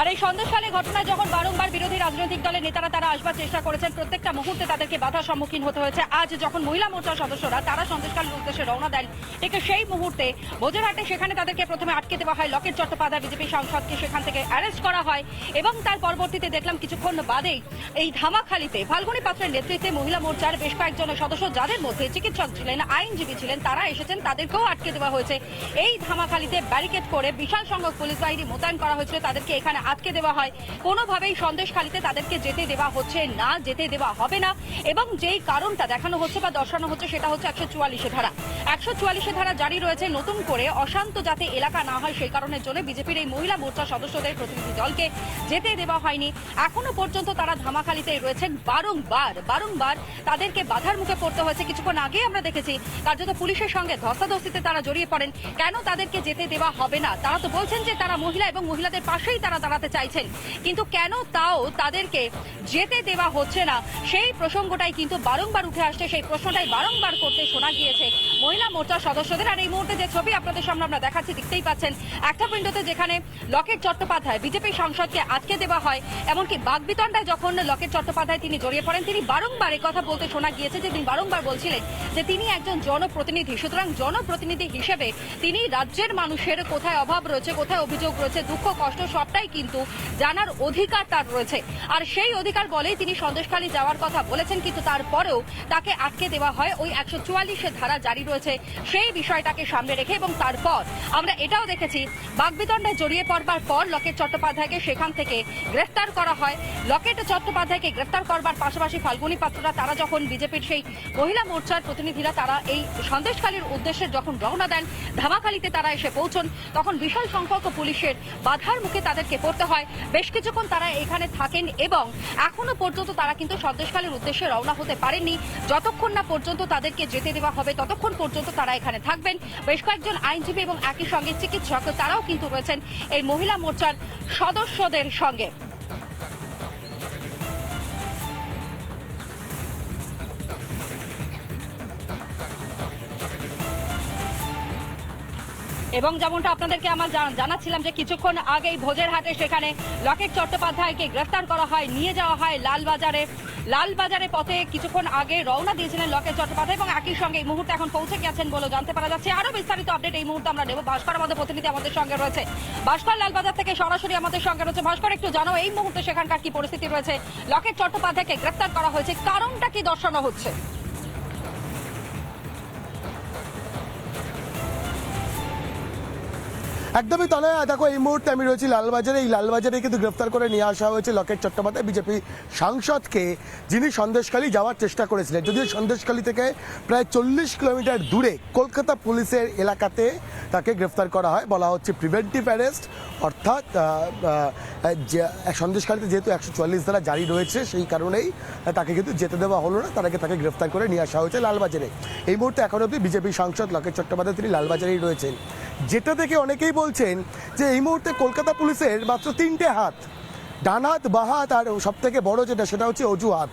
আর এই সন্দেশখালী ঘটনায় যখন বারংবার বিরোধী রাজনৈতিক দলের নেতারা তারা আসবার চেষ্টা করেছেন, প্রত্যেকটা মুহূর্তে তাদেরকে বাধার সম্মুখীন হতে হয়েছে। আজ যখন মহিলা মোর্চার সদস্যরা তারা সন্দেশখালীর উদ্দেশ্যে রওনা দেন, ঠিক সেই মুহূর্তে ভোজেরহাটে সেখানে তাদেরকে প্রথমে আটকে দেওয়া হয়। লকেট চট্টোপাধ্যায় বিজেপি সাংসদকে সেখান থেকে অ্যারেস্ট করা হয় এবং তার পরবর্তীতে দেখলাম কিছুক্ষণ বাদেই এই ধামাখালিতে ফাল্গুনী পাত্রের নেতৃত্বে মহিলা মোর্চার বেশ কয়েকজন সদস্য যাদের মধ্যে চিকিৎসক ছিলেন, আইনজীবী ছিলেন, তারা এসেছেন, তাদেরকেও আটকে দেওয়া হয়েছে। এই ধামাখালিতে ব্যারিকেড করে বিশাল সংখ্যক পুলিশ বাহিনী মোতায়েন করা হয়েছিল। তাদেরকে এখানে আটকে দেওয়া হয়। কোনোভাবেই সন্দেশখালিতে তাদেরকে যেতে দেওয়া হচ্ছে না, যেতে দেওয়া হবে না। এবং যেই কারণটা দেখানো হচ্ছে বা দর্শানো হচ্ছে সেটা হচ্ছে একশো চুয়াল্লিশে ধারা। একশো চুয়াল্লিশে ধারা জারি রয়েছে নতুন করে অশান্ত যাতে এলাকা না হয় সেই কারণের জন্য বিজেপির এই মহিলা মোর্চার সদস্যদের প্রতিনিধি দলকে যেতে দেওয়া হয়নি। এখনও পর্যন্ত তারা ধামাখালিতে রয়েছেন। বারংবার বারংবার তাদেরকে বাধার মুখে পড়তে হয়েছে। কিছুক্ষণ আগে আমরা দেখেছি কার্যত পুলিশের সঙ্গে ধস্তাধস্তিতে তারা জড়িয়ে পড়েন। কেন তাদেরকে যেতে দেওয়া হবে না? তারা তো বলছেন যে তারা মহিলা এবং মহিলাদের পাশেই তারা দাঁড়াতে চাইছেন। কিন্তু কেন তাও তাদেরকে যেতে দেওয়া হচ্ছে না? সেই প্রসঙ্গটাই কিন্তু বারংবার উঠে আসছে, সেই প্রশ্নটাই বারংবার করতে শোনা গিয়েছে মহিলা মোর্চার সদস্যদের। আর এই মুহূর্তে যে ছবি আপনাদের সামনে আমরা দেখাচ্ছি, দেখতেই পাচ্ছেন, একটা উইন্ডোতে যেখানে লকেট চট্টোপাধ্যায় বিজেপি সাংসদকে আটকে দেওয়া হয়, এমনকি বাগবিতণ্ডায় যখন লকেট চট্টোপাধ্যায় তিনি জড়িয়ে পড়েন, তিনি বারংবার কথা বলতে শোনা গিয়েছে যে তিনি বারংবার বলছিলেন যে তিনি একজন জনপ্রতিনিধি। সুতরাং জনপ্রতিনিধি হিসেবে তিনি রাজ্যের মানুষের কোথায় অভাব রয়েছে, কোথায় অভিযোগ রয়েছে, দুঃখ, কষ্ট সবটাই কিন্তু জানার অধিকার তার রয়েছে। আর সেই অধিকার বলেই তিনি সন্দেশখালী যাওয়ার কথা বলেছেন, কিন্তু তারপরেও তাকে আটকে দেওয়া হয় ওই একশো চুয়াল্লিশের ধারা জারি রয়েছে। সেই বিষয়টাকে সামনে রেখে এবং তারপর আমরা এটাও দেখেছি, বাগবিতণ্ডায় জড়িয়ে পড়বার পর লকেট চট্টোপাধ্যায়কে সেখান থেকে গ্রেফতার করা হয়। লকেট চট্টোপাধ্যায়কে গ্রেফতার করবার পাশাপাশি ফাল্গুনী পাত্ররা, তারা যখন বিজেপির সেই মহিলা মোর্চার প্রতিনিধিরা, তারা এই সন্দেশখালীর উদ্দেশ্যে যখন রওনা দেন, ধামাখালিতে তারা এসে পৌঁছন, তখন বিশাল সংখ্যক পুলিশের বাধার মুখে তাদেরকে পড়তে হয়। বেশ কিছুক্ষণ তারা এখানে থাকেন এবং এখনও পর্যন্ত তারা কিন্তু সন্দেশকালের উদ্দেশ্যে রওনা হতে পারেননি। যতক্ষণ না পর্যন্ত তাদেরকে যেতে দেওয়া হবে, ততক্ষণ পর্যন্ত তারা এখানে থাকবেন। বেশ কয়েকজন আইনজীবী এবং একই সঙ্গে চিকিৎসক তারাও কিন্তু রয়েছেন এই মহিলা মোর্চার সদস্যদের সঙ্গে। এবং যেমনটা আপনাদেরকে আমার জান- জানাচ্ছিলাম যে কিছুক্ষণ আগেই ভোজের হাটে সেখানে লকেট চট্টোপাধ্যায়কে গ্রেফতার করা হয়, নিয়ে যাওয়া হয় লালবাজারে। লালবাজারে পথে কিছুক্ষণ আগে রওনা দিয়েছিলেন লকেট চট্টোপাধ্যায় এবং একই সঙ্গে এই মুহূর্তে এখন পৌঁছে গেছেন বলে জানতে পারা যাচ্ছে। আরও বিস্তারিত আপডেট এই মুহূর্তে আমরা নেব। ভাস্কর আমাদের প্রতিনিধি আমাদের সঙ্গে রয়েছে। ভাস্কর, লালবাজার থেকে সরাসরি আমাদের সঙ্গে রয়েছে। ভাস্কর, একটু জানো এই মুহূর্তে সেখানকার কি পরিস্থিতি রয়েছে? লকেট চট্টোপাধ্যায়কে গ্রেফতার করা হয়েছে। কারণটা কি দর্শানো হচ্ছে? একদমই তাহলে দেখো, এই মুহূর্তে আমি রয়েছি লালবাজারে। এই লালবাজারে কিন্তু গ্রেফতার করে নিয়ে আসা হয়েছে লকেট চট্টোপাধ্যায়, বিজেপি সাংসদকে, যিনি সন্দেশখালী যাওয়ার চেষ্টা করেছিলেন। যদিও সন্দেশখালী থেকে প্রায় চল্লিশ কিলোমিটার দূরে কলকাতা পুলিশের এলাকাতে তাকে গ্রেফতার করা হয়। বলা হচ্ছে প্রিভেন্টিভ অ্যারেস্ট। অর্থাৎ সন্দেশখালীতে যেহেতু একশো চুয়াল্লিশ ধারা জারি রয়েছে, সেই কারণেই তাকে কিন্তু যেতে দেওয়া হলো না। তাকে তাকে গ্রেফতার করে নিয়ে আসা হয়েছে লালবাজারে। এই মুহূর্তে এখন অবধি বিজেপি সাংসদ লকেট চট্টোপাধ্যায়, তিনি লালবাজারেই রয়েছেন। যেটা থেকে অনেকেই বলছেন যে এই মুহূর্তে কলকাতা পুলিশের মাত্র তিনটে হাত। ডান হাত, বাঁ হাত আর সব থেকে বড় যেটা, সেটা হচ্ছে অজুহাত।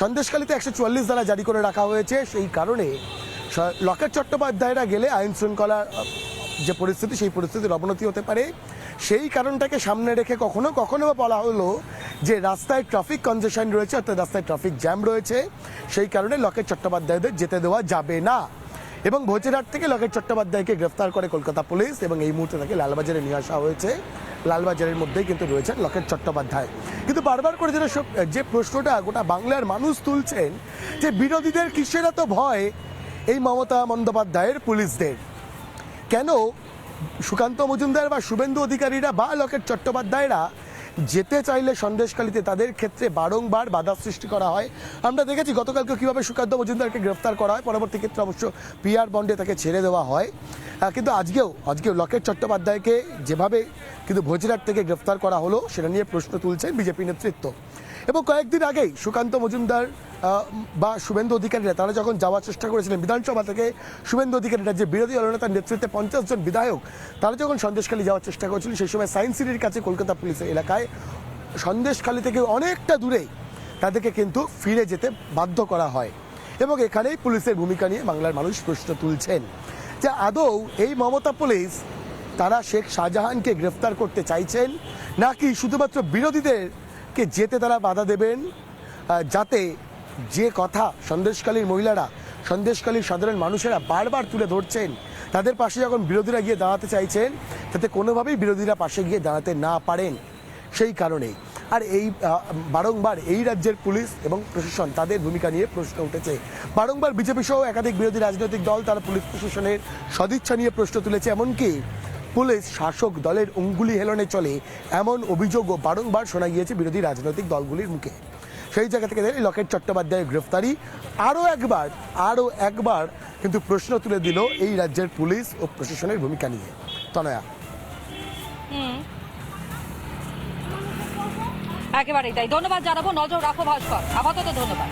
সন্দেশখালীতে একশো চুয়াল্লিশ দ্বারা জারি করে রাখা হয়েছে। সেই কারণে লকেট চট্টোপাধ্যায়রা গেলে আইন শৃঙ্খলা যে পরিস্থিতি, সেই পরিস্থিতির অবনতি হতে পারে। সেই কারণটাকে সামনে রেখে কখনো কখনো বলা হলো যে রাস্তায় ট্রাফিক কনজেশন রয়েছে, অর্থাৎ রাস্তায় ট্রাফিক জ্যাম রয়েছে। সেই কারণে লকেট চট্টোপাধ্যায়দের যেতে দেওয়া যাবে না। এবং ভোজেরহাট থেকে লকেট চট্টোপাধ্যায়কে গ্রেফতার করে কলকাতা পুলিশ এবং এই মুহূর্তে তাকে লালবাজারে নিয়ে আসা হয়েছে। লালবাজারের মধ্যেই কিন্তু রয়েছেন লকেট চট্টোপাধ্যায়। কিন্তু বারবার করে যেটা যে প্রশ্নটা, গোটা বাংলার মানুষ তুলছেন যে বিরোধীদের কিসের এত ভয়? এই মমতা বন্দ্যোপাধ্যায়ের পুলিশদের। কেন সুকান্ত মজুমদার বা শুভেন্দু অধিকারীরা বা লকেট চট্টোপাধ্যায়রা যেতে চাইলে সন্দেশকালীতে তাদের ক্ষেত্রে বারংবার বাধা সৃষ্টি করা হয়। আমরা দেখেছি গতকালকে কীভাবে সুকান্ত মজুমদারকে গ্রেফতার করা হয়। পরবর্তী ক্ষেত্রে অবশ্য পিআর বন্ডে তাকে ছেড়ে দেওয়া হয়। কিন্তু আজকেও আজকেও লকেট চট্টোপাধ্যায়কে যেভাবে কিন্তু ভোজরাট থেকে গ্রেফতার করা হলো, সেটা নিয়ে প্রশ্ন তুলছেন বিজেপি নেতৃত্ব। এবং কয়েকদিন আগেই সুকান্ত মজুমদার বা শুভেন্দু অধিকারীরা, তারা যখন যাওয়ার চেষ্টা করেছিলেন বিধানসভা থেকে, শুভেন্দু অধিকারীরা যে বিরোধী দলনেতার নেতৃত্বে পঞ্চাশ জন বিধায়ক, তারা যখন সন্দেশখালী যাওয়ার চেষ্টা করেছিল, সেই সময় সায়েন্স সিটির কাছে কলকাতা পুলিশের এলাকায় সন্দেশখালী থেকে অনেকটা দূরেই তাদেরকে কিন্তু ফিরে যেতে বাধ্য করা হয়। এবং এখানেই পুলিশের ভূমিকা নিয়ে বাংলার মানুষ প্রশ্ন তুলছেন যে আদৌ এই মমতা পুলিশ, তারা শেখ শাহজাহানকে গ্রেফতার করতে চাইছেন, নাকি শুধুমাত্র বিরোধীদেরকে যেতে তারা বাধা দেবেন? যাতে যে কথা সন্দেশকালীর মহিলারা সন্দেশকালীর সাধারণ মানুষেরা বারবার তুলে ধরছেন, তাদের পাশে যখন বিরোধীরা গিয়ে দাঁড়াতে চাইছেন, তাতে কোনোভাবেই বিরোধীরা পাশে গিয়ে দাঁড়াতে না পারেন। সেই কারণেই। আর এই বারংবার এই রাজ্যের পুলিশ এবং প্রশাসন তাদের ভূমিকা নিয়ে প্রশ্ন উঠেছে। বারংবার বিজেপি সহ একাধিক বিরোধী রাজনৈতিক দল তারা পুলিশ প্রশাসনের সদিচ্ছা নিয়ে প্রশ্ন তুলেছে, এমনকি পুলিশ শাসক দলের অঙ্গুলি হেলনে চলে এমন অভিযোগও বারংবার শোনা গিয়েছে বিরোধী রাজনৈতিক দলগুলির মুখে। সেই জায়গা থেকে দেখে লকেট চট্টোপাধ্যায়ের গ্রেফতারি। আরও একবার আরও একবার কিন্তু প্রশ্ন তুলে দিল এই রাজ্যের পুলিশ ও প্রশাসনের ভূমিকা নিয়ে। তনয়া। একেবারেই তাই। ধন্যবাদ জানাব। নজর রাখো ভাস্কর। আপাতত ধন্যবাদ।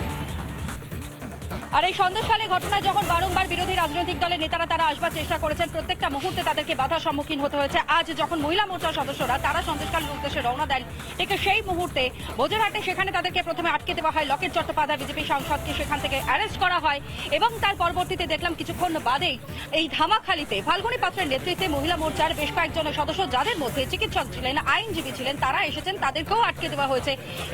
আর এই সন্দেশকালী ঘটনায় যখন বারংবার বিরোধী রাজনৈতিক দলের নেতারা তারা আসবার চেষ্টা করেছেন, প্রত্যেকটা মুহূর্তে তাদেরকে বাধার সম্মুখীন হতে হয়েছে। আজ যখন মহিলা মোর্চার সদস্যরা তারা সন্দেশকালীর উদ্দেশ্যে রওনা দেন, ঠিক সেই মুহূর্তে বোঝেরহাটে সেখানে তাদেরকে প্রথমে আটকে দেওয়া হয়। লকেট চট্টোপাধ্যায়, বিজেপি সাংসদকে সেখান থেকে অ্যারেস্ট করা হয় এবং তার পরবর্তীতে দেখলাম কিছুক্ষণ বাদেই এই ধামাখালিতে ফাল্গুনী পাত্রের নেতৃত্বে মহিলা মোর্চার বেশ কয়েকজন সদস্য, যাদের মধ্যে চিকিৎসক ছিলেন, আইনজীবী ছিলেন, তারা এসেছেন। তাদেরকেও আটকে দেওয়া হয়েছে।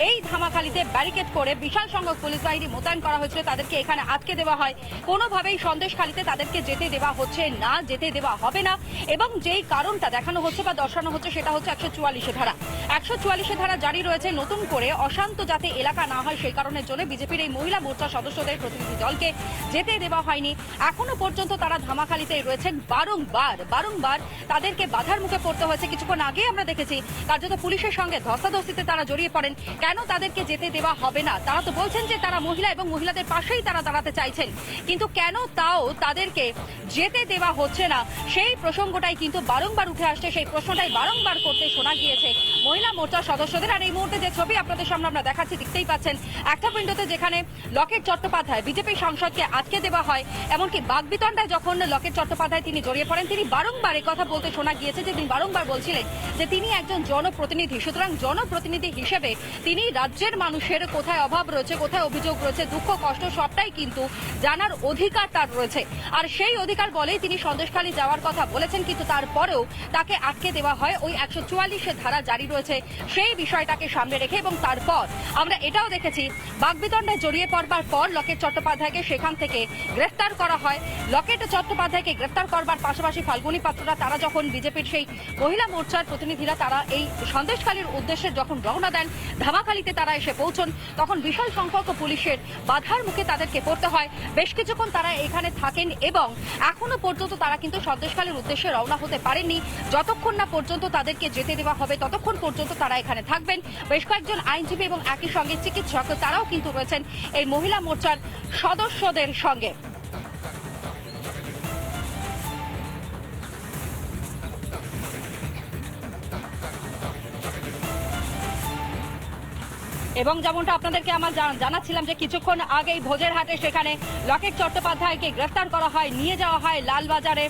এই ধামাখালিতে ব্যারিকেড করে বিশাল সংখ্যক পুলিশ বাহিনী মোতায়েন করা হয়েছিল। তাদেরকে এখানে আটকে দেওয়া হয়। কোনোভাবেই সন্দেশখালিতে তাদেরকে যেতে দেওয়া হচ্ছে না, যেতে দেওয়া হবে না। এবং যেই কারণটা দেখানো হচ্ছে বা দর্শানো হচ্ছে সেটা হচ্ছে একশো চুয়াল্লিশে ধারা। একশো চুয়াল্লিশে ধারা জারি রয়েছে নতুন করে অশান্ত যাতে এলাকা না হয় সেই কারণের জন্য বিজেপির এই মহিলা মোর্চা সদস্যদের প্রতিনিধি দলকে যেতে দেওয়া হয়নি। এখনও পর্যন্ত তারা ধামাখালিতে রয়েছেন বারংবার বারংবার তাদেরকে বাধার মুখে পড়তে হয়েছে। কিছুক্ষণ আগে আমরা দেখেছি কার্যত পুলিশের সঙ্গে ধস্তাধস্তিতে তারা জড়িয়ে পড়েন। কেন তাদেরকে যেতে দেওয়া হবে না? তারা তো বলছেন যে তারা মহিলা এবং মহিলাদের পাশেই তারা দাঁড়াতে চাইছেন। কিন্তু কেন তাও তাদেরকে যেতে দেওয়া হচ্ছে না? সেই প্রসঙ্গটাই কিন্তু বারংবার উঠে আসছে। সেই প্রশ্নটাই বারংবার করতে শোনা গিয়েছে। মহিলা মোর্চার সদস্যদের, আর এই মুহূর্তে যে ছবি আপনাদের সামনে আমরা দেখাচ্ছি, দেখতেই পাচ্ছেন, একটা উইন্ডোতে যেখানে লকেট চট্টোপাধ্যায় বিজেপি সাংসদকে আটকে দেওয়া হয়, এমনকি বাগবিতণ্ডায় যখন লকেট চট্টোপাধ্যায় তিনি জড়িয়ে পড়েন, তিনি বারংবার কথা বলতে শোনা গিয়েছে যে তিনি বারংবার বলছিলেন যে তিনি একজন জনপ্রতিনিধি। সুতরাং জনপ্রতিনিধি হিসেবে তিনি রাজ্যের মানুষের কোথায় অভাব রয়েছে, কোথায় অভিযোগ রয়েছে, দুঃখ, কষ্ট সবটাই কিন্তু জানার অধিকার তার রয়েছে। আর সেই অধিকার বলেই তিনি সন্দেশখালী যাওয়ার কথা বলেছেন, কিন্তু তারপরেও তাকে আটকে দেওয়া হয় ওই একশো ধারা জারি রয়েছে, সেই বিষয়টাকে সামনে রেখে এবং তারপর আমরা এটাও দেখেছি, বাগবিতণ্ডায় জড়িয়ে পড়বার পর লকেট চট্টোপাধ্যায়কে সেখান থেকে গ্রেফতার করা হয়। লকেট চট্টোপাধ্যায়কে গ্রেফতার করবার পাশাপাশি ফাল্গুনী পাত্ররা, তারা যখন বিজেপির সেই মহিলা মোর্চার প্রতিনিধিরা, তারা এই সন্দেশখালীর উদ্দেশ্যে যখন রওনা দেন, ধামাখালিতে তারা এসে পৌঁছন, তখন বিশাল সংখ্যক পুলিশের বাধার মুখে তাদেরকে পড়তে হয়। বেশ কিছুক্ষণ তারা এখানে থাকেন এবং এখনও পর্যন্ত তারা কিন্তু সন্দেশখালীর উদ্দেশ্যে রওনা হতে পারেননি। যতক্ষণ না পর্যন্ত তাদেরকে যেতে দেওয়া হবে, ততক্ষণ পর্যন্ত তারা এখানে থাকবেন। বেশ কয়েকজন আইনজীবী এবং একই সঙ্গে চিকিৎসক তারাও কিন্তু রয়েছেন এই মহিলা মোর্চার সদস্যদের সঙ্গে। এবং যেমনটা আপনাদেরকে আমার জানাচ্ছিলাম যে কিছুক্ষণ আগেই ভোজের হাটে সেখানে লকেট চট্টোপাধ্যায়কে গ্রেফতার করা হয়, নিয়ে যাওয়া হয় লালবাজারে।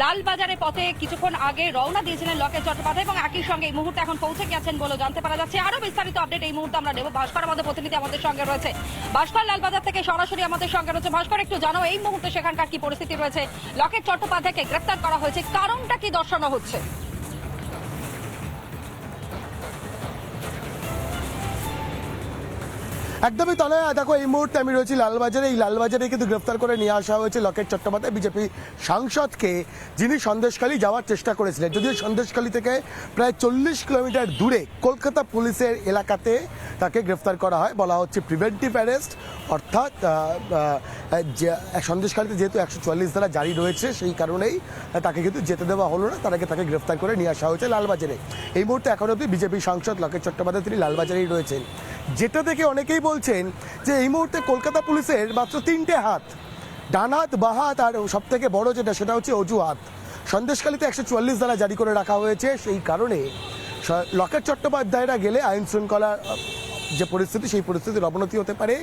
লালবাজারে পথে কিছুক্ষণ আগে রওনা দিয়েছিলেন লকেট চট্টোপাধ্যায় এবং একই সঙ্গে এই মুহূর্তে এখন পৌঁছে গেছেন বলে জানতে পারা যাচ্ছে। আরও বিস্তারিত আপডেট এই মুহূর্তে আমরা নেব। ভাস্কর আমাদের প্রতিনিধি আমাদের সঙ্গে রয়েছে। ভাস্কর, লালবাজার থেকে সরাসরি আমাদের সঙ্গে রয়েছে। ভাস্কর, একটু জানো এই মুহূর্তে সেখানকার কি পরিস্থিতি রয়েছে? লকেট চট্টোপাধ্যায়কে গ্রেপ্তার করা হয়েছে। কারণটা কি দর্শানো হচ্ছে? একদমই তাহলে দেখো, এই মুহূর্তে আমি রয়েছি লালবাজারে। এই লালবাজারে কিন্তু গ্রেফতার করে নিয়ে আসা হয়েছে লকেট চট্টোপাধ্যায়, বিজেপি সাংসদকে, যিনি সন্দেশখালী যাওয়ার চেষ্টা করেছিলেন। যদিও সন্দেশখালী থেকে প্রায় চল্লিশ কিলোমিটার দূরে কলকাতা পুলিশের এলাকাতে তাকে গ্রেফতার করা হয়। বলা হচ্ছে প্রিভেন্টিভ অ্যারেস্ট। অর্থাৎ সন্দেশখালীতে যেহেতু একশো চুয়াল্লিশ ধারা জারি রয়েছে, সেই কারণেই তাকে কিন্তু যেতে দেওয়া হলো না। তাকে তাকে গ্রেফতার করে নিয়ে আসা হয়েছে লালবাজারে। এই মুহূর্তে এখন অবধি বিজেপি সাংসদ লকেট চট্টোপাধ্যায়, তিনি লালবাজারেই রয়েছেন। যেটা দেখে অনেকেই বলছেন যে এই মুহূর্তে কলকাতা পুলিশের মাত্র তিনটে হাত। ডান হাত বা হাত আর সব থেকে বড় যেটা সেটা হচ্ছে অজুহাত। সন্দেশখালীতে একশো চুয়াল্লিশ দ্বারা জারি করে রাখা হয়েছে। সেই কারণে লকেট চট্টোপাধ্যায়রা গেলে আইন শৃঙ্খলা যে পরিস্থিতি, সেই পরিস্থিতির অবনতি হতে পারে।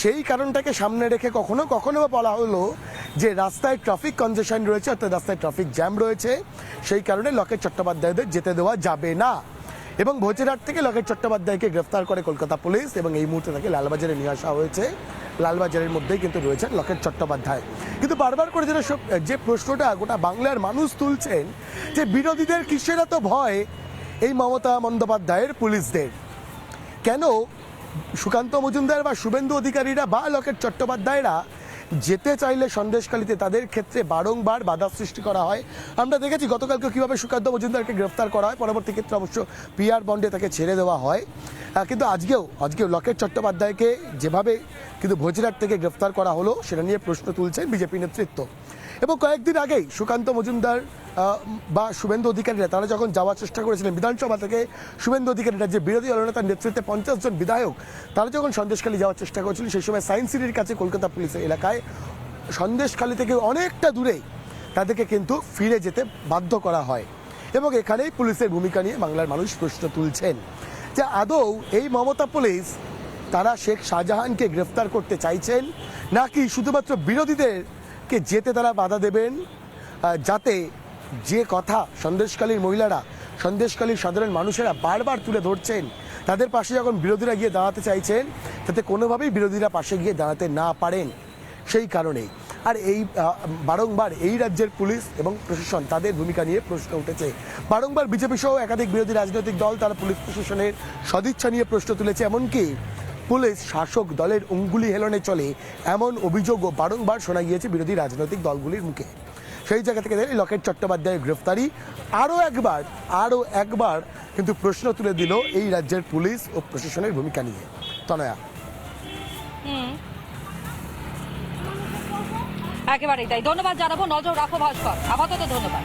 সেই কারণটাকে সামনে রেখে কখনো কখনো বলা হলো যে রাস্তায় ট্রাফিক কনজেশন রয়েছে, অর্থাৎ রাস্তায় ট্রাফিক জ্যাম রয়েছে। সেই কারণে লকেট চট্টোপাধ্যায়দের যেতে দেওয়া যাবে না। এবং ভোজেরহাট থেকে লকেট চট্টোপাধ্যায়কে গ্রেফতার করে কলকাতা পুলিশ এবং এই মুহূর্তে তাকে লালবাজারে নিয়ে আসা হয়েছে। লালবাজারের মধ্যেই কিন্তু রয়েছেন লকেট চট্টোপাধ্যায়। কিন্তু বারবার করে যেটা যে প্রশ্নটা গোটা বাংলার মানুষ তুলছেন, যে বিরোধীদের কিসের এত ভয়? এই মমতা বন্দ্যোপাধ্যায়ের পুলিশদের। কেন সুকান্ত মজুমদার বা শুভেন্দু অধিকারীরা বা লকেট চট্টোপাধ্যায়রা যেতে চাইলে সন্দেশকালীতে তাদের ক্ষেত্রে বারংবার বাধা সৃষ্টি করা হয়। আমরা দেখেছি গতকালকে কীভাবে সুকান্ত মজুমদারকে গ্রেফতার করা হয়। পরবর্তী ক্ষেত্রে অবশ্য পিআর বন্ডে তাকে ছেড়ে দেওয়া হয়। কিন্তু আজকেও আজকেও লকেট চট্টোপাধ্যায়কে যেভাবে কিন্তু ভোজরাট থেকে গ্রেফতার করা হলো, সেটা নিয়ে প্রশ্ন তুলছেন বিজেপি নেতৃত্ব। এবং কয়েকদিন আগেই সুকান্ত মজুমদার বা শুভেন্দু অধিকারীরা, তারা যখন যাওয়ার চেষ্টা করেছিলেন বিধানসভা থেকে, শুভেন্দু অধিকারীরা যে বিরোধী দলনেতার নেতৃত্বে পঞ্চাশ জন বিধায়ক, তারা যখন সন্দেশখালী যাওয়ার চেষ্টা করেছিলেন সেই সময় সায়েন্স সিটির কাছে কলকাতা পুলিশের এলাকায় সন্দেশখালী থেকে অনেকটা দূরে তাদেরকে কিন্তু ফিরে যেতে বাধ্য করা হয় এবং এখানেই পুলিশের ভূমিকা নিয়ে বাংলার মানুষ প্রশ্ন তুলছেন যে আদৌ এই মমতা পুলিশ, তারা শেখ শাহজাহানকে গ্রেফতার করতে চাইছেন নাকি শুধুমাত্র বিরোধীদেরকে যেতে তারা বাধা দেবেন যাতে যে কথা সন্দেশকালীর মহিলারা, সন্দেশকালীর সাধারণ মানুষেরা বারবার তুলে ধরছেন, তাদের পাশে যখন বিরোধীরা গিয়ে দাঁড়াতে চাইছেন, তাতে কোনোভাবেই বিরোধীরা পাশে গিয়ে দাঁড়াতে না পারেন। সেই কারণেই। আর এই বারংবার এই রাজ্যের পুলিশ এবং প্রশাসন তাদের ভূমিকা নিয়ে প্রশ্ন উঠেছে। বারংবার বিজেপি সহ একাধিক বিরোধী রাজনৈতিক দল তারা পুলিশ প্রশাসনের সদিচ্ছা নিয়ে প্রশ্ন তুলেছে। এমনকি পুলিশ শাসক দলের অঙ্গুলি হেলনে চলে এমন অভিযোগও বারংবার শোনা গিয়েছে বিরোধী রাজনৈতিক দলগুলির মুখে। সেই জায়গা থেকে লকেট চট্টোপাধ্যায়ের গ্রেফতারি। আরও একবার আরও একবার কিন্তু প্রশ্ন তুলে দিল এই রাজ্যের পুলিশ ও প্রশাসনের ভূমিকা নিয়ে। তনয়া। একেবারেই তাই। ধন্যবাদ জানাব। নজর রাখো ভাস্কর। আপাতত ধন্যবাদ।